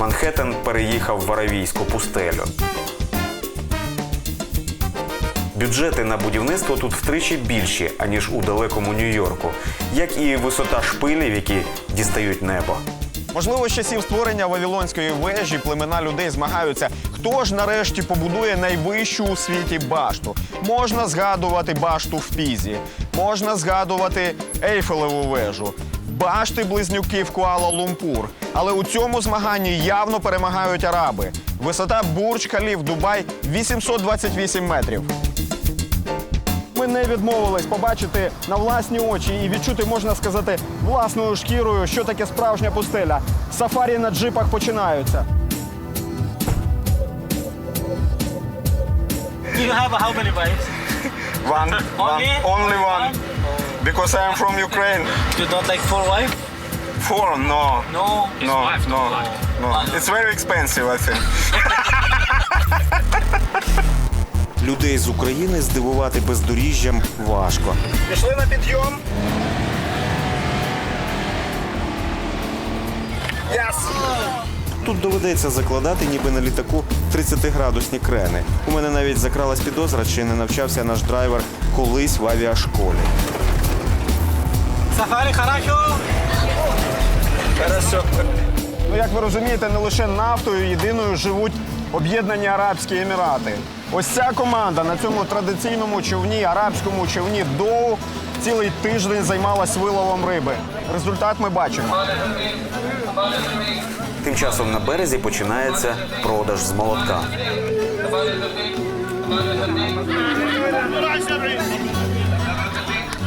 Манхеттен переїхав в Аравійську пустелю. Бюджети на будівництво тут втричі більші, аніж у далекому Нью-Йорку, як і висота шпилів, які дістають небо. Можливо, з часів створення Вавилонської вежі племена людей змагаються, хто ж нарешті побудує найвищу у світі башту. Можна згадувати башту в Пізі, можна згадувати Ейфелеву вежу, башти близнюків Куала-Лумпур. Але у цьому змаганні явно перемагають араби. Висота Бурдж Халіф Дубай 828 метрів. Ми не відмовились побачити на власні очі і відчути, можна сказати, власною шкірою, що таке справжня пустеля. Сафарі на джипах починаються. Do you have how many wives? One, Only? only one. Because I am from Ukraine. You don't like four wives? Four, no, No. no, no, no. It's very expensive, I think. Людей з України здивувати бездоріжжям важко. Пішли на підйом. Yes. Тут доведеться закладати, ніби на літаку 30-градусні крени. У мене навіть закралась підозра, чи не навчався наш драйвер колись в авіашколі. Safari хорошо. Ну, як ви розумієте, не лише нафтою єдиною живуть об'єднані Арабські Емірати. Ось ця команда на цьому традиційному човні, арабському човні Доу цілий тиждень займалась виловом риби. Результат ми бачимо. Тим часом на березі починається продаж з молотка.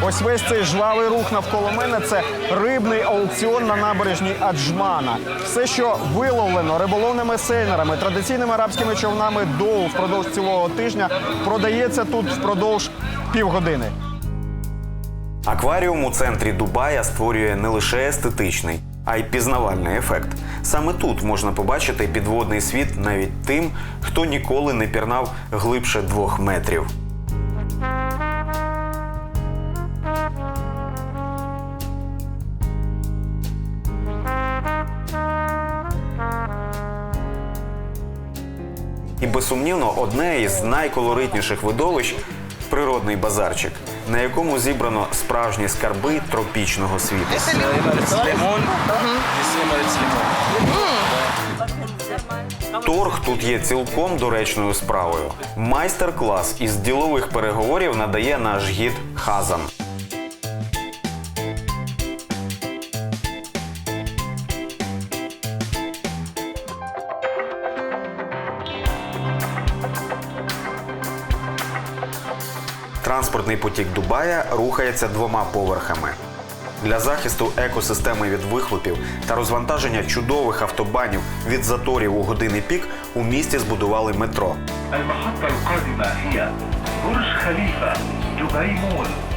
Ось весь цей жвавий рух навколо мене це рибний аукціон на набережній Аджмана. Все, що виловлено риболовними сейнерами, традиційними арабськими човнами доу впродовж цілого тижня, продається тут впродовж півгодини. Акваріум у центрі Дубая створює не лише естетичний, а й пізнавальний ефект. Саме тут можна побачити підводний світ навіть тим, хто ніколи не пірнав глибше двох метрів. Безсумнівно одне із найколоритніших видовищ природний базарчик, на якому зібрано справжні скарби тропічного світу. Торг тут є цілком доречною справою. Майстер-клас із ділових переговорів надає наш гід Хазан. Транспортний потік Дубая рухається двома поверхами. Для захисту екосистеми від вихлопів та розвантаження чудових автобанів від заторів у години пік у місті збудували метро.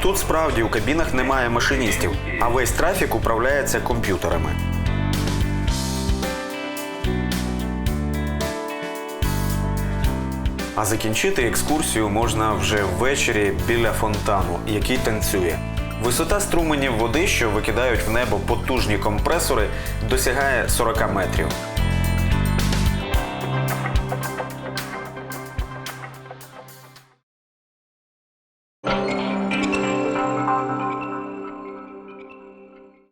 Тут справді у кабінах немає машиністів, а весь трафік управляється комп'ютерами. А закінчити екскурсію можна вже ввечері біля фонтану, який танцює. Висота струменів води, що викидають в небо потужні компресори, досягає 40 метрів.